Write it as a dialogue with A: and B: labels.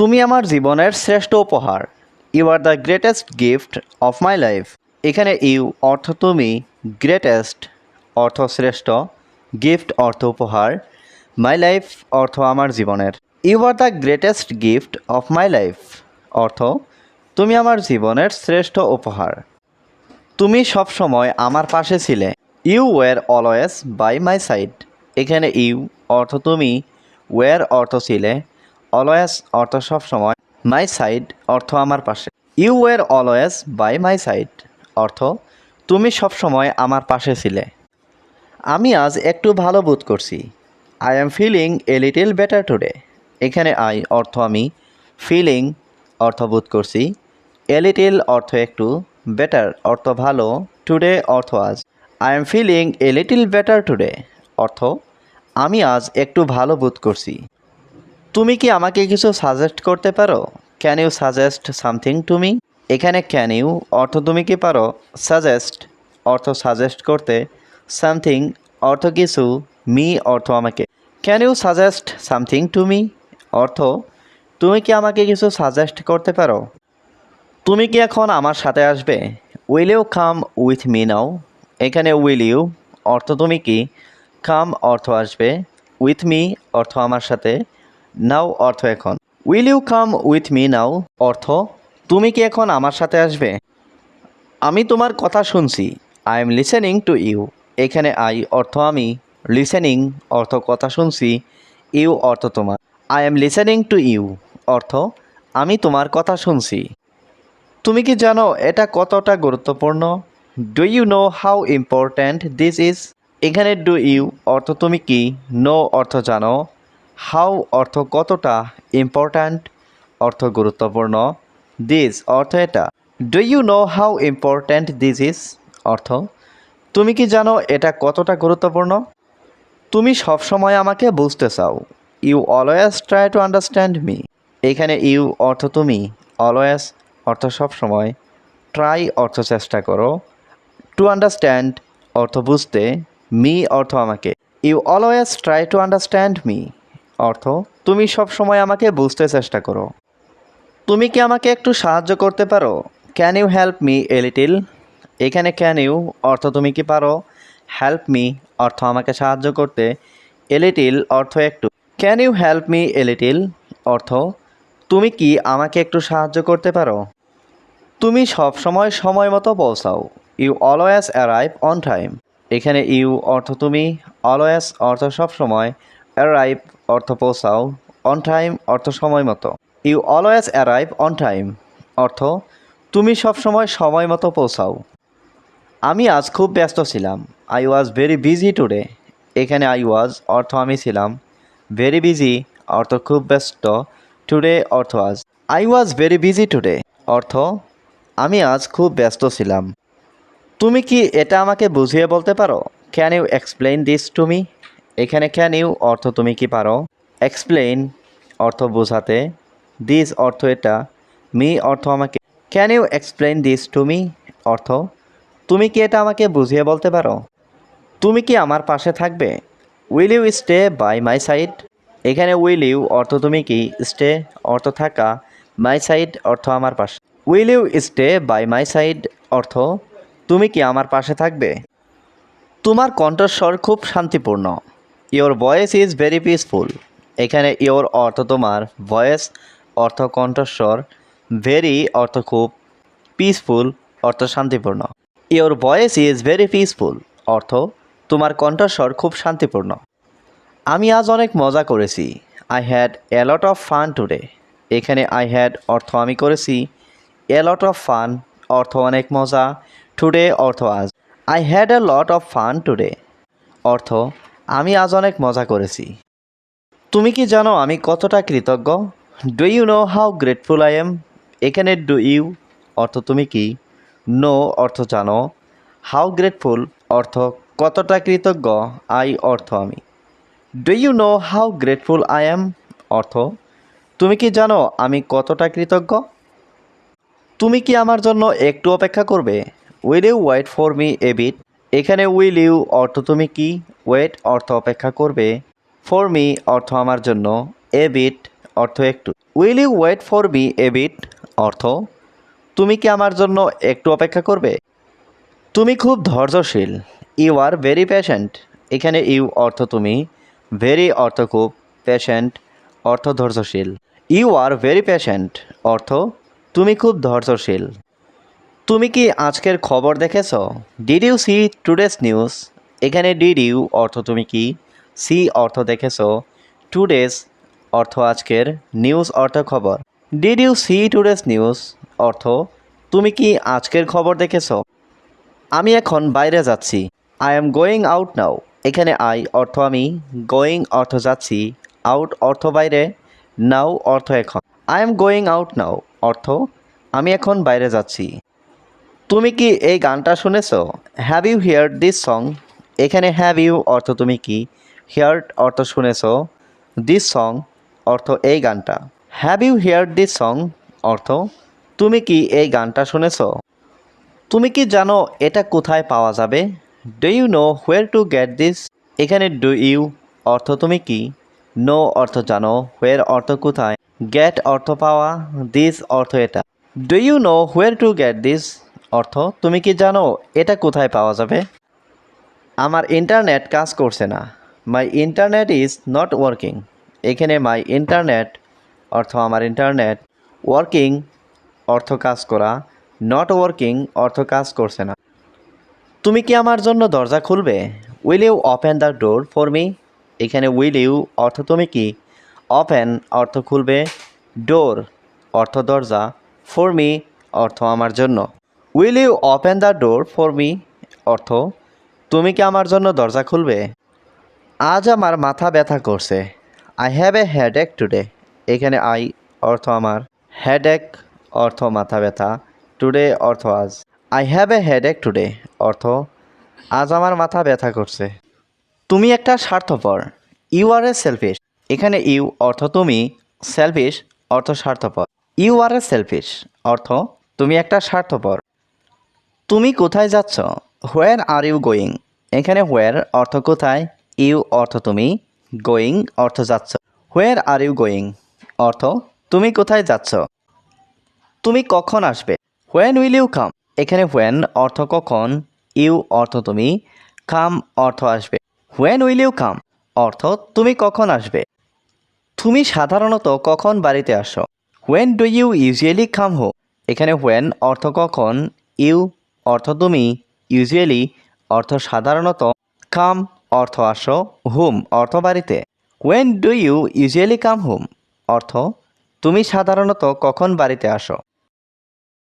A: তুমি আমার জীবনের শ্রেষ্ঠ উপহার। You are the greatest gift of my life এখানে ইউ অর্থ তুমি গ্রেটেস্ট অর্থ শ্রেষ্ঠ গিফট অর্থ উপহার। মাই লাইফ অর্থ আমার জীবনের। You are the greatest gift of my life অর্থ, তুমি আমার জীবনের শ্রেষ্ঠ উপহার। তুমি সব সময় আমার পাশে ছিলে। You were always by my side এখানে ইউ অর্থ তুমি ওয়ার অর্থ ছিলে। অলওয়েজ অর্থ সব সময় মাই সাইড অর্থ আমার পাশে। You were always by my side অর্থ তুমি সব সময় আমার পাশে ছিলে। আমি আজ একটু ভালো বোধ করছি। I am feeling a little better today এখানে আই অর্থ আমি ফিলিং অর্থ বোধ করছি। এ লিটিল অর্থ একটু বেটার অর্থ ভালো। টুডে অর্থ আজ। I am feeling a little better today অর্থ আমি আজ একটু ভালো বোধ করছি। তুমি কি আমাকে কিছু সাজেস্ট করতে পারো? Can you suggest something to me এখানে ক্যান ইউ অর্থ তুমি কি পারো? সাজেস্ট অর্থ সাজেস্ট করতে। সামথিং অর্থ কিছু। মি অর্থ আমাকে। Can you suggest something to me অর্থ, তুমি কি আমাকে কিছু সাজেস্ট করতে পারো? তুমি কি এখন আমার সাথে আসবে? Will you come with me now এখানে উইল ইউ অর্থ তুমি কি? কাম অর্থ আসবে। উইথ মি অর্থ আমার সাথে। নাও অর্থ এখন। Will you come with me now অর্থ, তুমি কি এখন আমার সাথে আসবে? আমি তোমার কথা শুনছি। I am listening to you এখানে আই অর্থ আমি। লিসেনিং অর্থ কথা শুনছি। ইউ অর্থ তোমার। I am listening to you অর্থ, আমি তোমার কথা শুনছি। তুমি কি জানো এটা কতটা গুরুত্বপূর্ণ? Do you know how important this is এখানে ডু ইউ অর্থ তুমি কি? নো অর্থ জানো। হাউ অর্থ কতটা ইম্পর্ট্যান্ট অর্থ গুরুত্বপূর্ণ? দিস অর্থ এটা। Do you know how important this is অর্থ, তুমি কি জানো এটা কতটা গুরুত্বপূর্ণ? তুমি সবসময় আমাকে বুঝতে চাও। You always try to understand me এখানে ইউ অর্থ তুমি। অলওয়েজ অর্থ সবসময় ট্রাই অর্থ চেষ্টা করো। টু আন্ডারস্ট্যান্ড অর্থ বুঝতে। মি অর্থ আমাকে। You always try to understand me অর্থ, তুমি সবসময় আমাকে বুঝতে চেষ্টা করো। তুমি কি আমাকে একটু সাহায্য করতে পারো? Can you help me a little এখানে ক্যান ইউ অর্থ তুমি কি পারো? হেল্প মি অর্থ আমাকে সাহায্য করতে। এ লিটিল অর্থ একটু। Can you help me a little অর্থ, তুমি কি আমাকে একটু সাহায্য করতে পারো? তুমি সব সময় সময় মতো পৌঁছাও। You always arrive on time এখানে ইউ অর্থ তুমি। অলওয়েজ অর্থ সব সময় অ্যারাইভ অর্থ পৌঁছাও অন টাইম অর্থ সময় মতো you always arrive on time অর্থ, তুমি সব সময় সময় মতো পৌঁছাও। আমি আজ খুব ব্যস্ত ছিলাম। I was very busy today এখানে আই ওয়াজ অর্থ আমি ছিলাম। ভেরি বিজি অর্থ খুব ব্যস্ত। টুডে অর্থ আজ। I was very busy today অর্থ, আমি আজ খুব ব্যস্ত ছিলাম। তুমি কি এটা আমাকে বুঝিয়ে বলতে পারো? Can you explain this to me এখানে ক্যান ইউ অর্থ তুমি কি পারো? এক্সপ্লেইন অর্থ বোঝাতে। দিস অর্থ এটা। মি অর্থ আমাকে। Can you explain this to me অর্থ, তুমি কি এটা আমাকে বুঝিয়ে বলতে পারো? তুমি কি আমার পাশে থাকবে? Will you stay by my side এখানে উইল ইউ অর্থ তুমি কি? স্টে অর্থ থাকা। মাই সাইড অর্থ আমার পাশে। Will you stay by my side অর্থ, তুমি কি আমার পাশে থাকবে? তোমার কণ্ঠস্বর খুব শান্তিপূর্ণ। Your voice is very peaceful এখানে ইওর অর্থ তোমার। ভয়েস অর্থ কণ্ঠস্বর। ভেরি অর্থ খুব। পিসফুল অর্থ শান্তিপূর্ণ। Your voice is very peaceful অর্থ, তোমার কণ্ঠস্বর খুব শান্তিপূর্ণ। আমি আজ অনেক মজা করেছি। I had a lot of fun today এখানে আই হ্যাড অর্থ আমি করেছি। এ লট অফ ফান অর্থ অনেক মজা। টুডে অর্থ আজ। I had a lot of fun today অর্থ আমি আজ অনেক মজা করেছি। তুমি কি জানো আমি কতটা কৃতজ্ঞ? Do you know how grateful I am এখানে ডু ইউ অর্থ তুমি কি? নো অর্থ জানো। হাউ গ্রেটফুল অর্থ কতটা কৃতজ্ঞ? আই অর্থ আমি। Do you know how grateful I am অর্থ তুমি কি জানো আমি কতটা কৃতজ্ঞ? তুমি কি আমার জন্য একটু অপেক্ষা করবে? Will you wait for me a bit এখানে উইল ইউ অর্থ তুমি কি? ওয়েট অর্থ অপেক্ষা করবে। ফর মি অর্থ আমার জন্য। এ বিট অর্থ একটু। Will you wait for me a bit অর্থ? তুমি কি আমার জন্য একটু অপেক্ষা করবে? তুমি খুব ধৈর্যশীল। ইউ আর ভেরি পেশেন্ট এখানে ইউ অর্থ তুমি। ভেরি অর্থ খুব পেশেন্ট অর্থ ধৈর্যশীল। ইউ আর ভেরি পেশেন্ট অর্থ, তুমি খুব ধৈর্যশীল। তুমি কি আজকের খবর দেখেছ? Did you see today's news এখানে ডিড ইউ অর্থ তুমি কি? সি অর্থ দেখেছ। টুডেস অর্থ আজকের নিউজ অর্থ খবর। Did you see today's news অর্থ, তুমি কি আজকের খবর দেখেছ? আমি এখন বাইরে যাচ্ছি। I am going out now এখানে আই অর্থ আমি। গোয়িং অর্থ যাচ্ছি। আউট অর্থ বাইরে। নাও অর্থ এখন। I am going out now অর্থ, আমি এখন বাইরে যাচ্ছি। তুমি কি এই গানটা শুনেছ? Have you hear this song এখানে হ্যাভ ইউ অর্থ তুমি কি? হিয়ার অর্থ শুনেছ। দিস সং অর্থ এই গানটা। Have you hear this song অর্থ তুমি কি এই গানটা শুনেছ? তুমি কি জানো এটা কোথায় পাওয়া যাবে? Do you know where to get this এখানে ডু ইউ অর্থ তুমি কি? নো অর্থ জানো। হোয়ার অর্থ কোথায়? গেট অর্থ পাওয়া। দিস অর্থ এটা। Do you know where to get this অর্থ, তুমি কি জানো এটা কোথায় পাওয়া যাবে? আমার ইন্টারনেট কাজ করছে না। My internet is not working এখানে মাই ইন্টারনেট অর্থ আমার ইন্টারনেট ওয়ার্কিং অর্থ কাজ করা নট ওয়ার্কিং অর্থ কাজ করছে না। তুমি কি আমার জন্য দরজা খুলবে? Will you open the door for me এখানে উইল ইউ অর্থ তুমি কি? ওপেন অর্থ খুলবে। ডোর অর্থ দরজা ফর মি অর্থ আমার জন্য। Will you open the door for me অর্থ, তুমি কি আমার জন্য দরজা খুলবে? আজ আমার মাথা ব্যথা করছে। I have a headache today এখানে আই অর্থ আমার। হেডেক অর্থ মাথা ব্যথা। টুডে অর্থ আজ। I have a headache today অর্থ, আজ আমার মাথা ব্যথা করছে। তুমি একটা স্বার্থপর। ইউ আর এ সেলফিশ এখানে ইউ অর্থ তুমি। সেলফিশ অর্থ স্বার্থপর। ইউ আর এ সেলফিশ অর্থ, তুমি একটা স্বার্থপর। তুমি কোথায় যাচ্ছ? হোয়ার আর ইউ গোয়িং এখানে হোয়ার অর্থ কোথায়? ইউ অর্থ তুমি? গোয়িং অর্থ যাচ্ছ। হোয়ার আর ইউ গোয়িং অর্থ, তুমি কোথায় যাচ্ছ? তুমি কখন আসবে? হোয়েন উইল ইউ কাম এখানে হোয়েন অর্থ কখন? ইউ অর্থ তুমি? কাম অর্থ আসবে। হোয়েন উইল ইউ কাম অর্থ, তুমি কখন আসবে? তুমি সাধারণত কখন বাড়িতে আসো? When do you usually come হো এখানে হোয়েন অর্থ কখন? ইউ অর্থ তুমি, ইউজুয়ালি অর্থ সাধারণত কাম, অর্থ আসো, হুম, অর্থ বাড়িতে। When do you usually come hmm অর্থ, তুমি সাধারণত কখন বাড়িতে আসো?